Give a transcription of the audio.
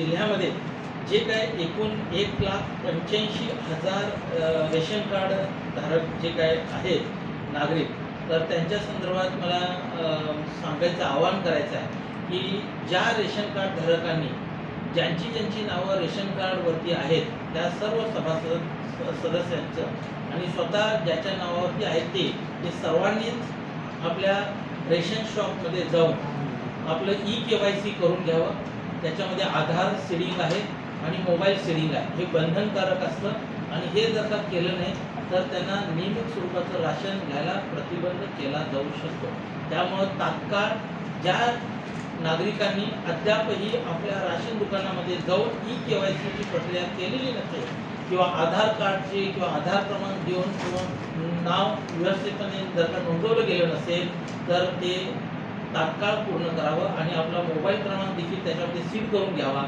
जिल्ह्यामध्ये जे काय एकूण एक लाख पंच्याऐंशी हजार रेशन कार्ड धारक जे काय आहेत नागरिक तर त्यांच्या संदर्भात मला सांगायचं आवाहन करायचं आहे की ज्या रेशन कार्ड धारकांनी ज्यांची ज्यांची नावं रेशन कार्डवरती आहेत त्या सर्व सभासद सदस्यांचं आणि स्वतः ज्याच्या नावावरती आहेत ते ते सर्वांनीच आपल्या रेशन शॉपमध्ये जाऊन आपलं ई के वाय सी करून घ्यावं. त्याच्यामध्ये आधार सिडिंग आहे आणि मोबाईल सीडिंग आहे. हे बंधनकारक असतं आणि हे जर का केलं नाही तर त्यांना नियमित स्वरूपाचं राशन घ्यायला प्रतिबंध केला जाऊ शकतो. त्यामुळं तात्काळ ज्या नागरिकांनी अद्यापही आपल्या राशन दुकानामध्ये जाऊन ई के वाय सीची प्रक्रिया केलेली नसेल किंवा आधार कार्डचे किंवा आधार क्रमांक देऊन किंवा नाव व्यवस्थितपणे जर का नोंदवलं गेलं नसेल तर ते तात्काळ पूर्ण करावं आणि आपला मोबाईल क्रमांक देखील त्याच्यावरती सीट करून घ्यावा.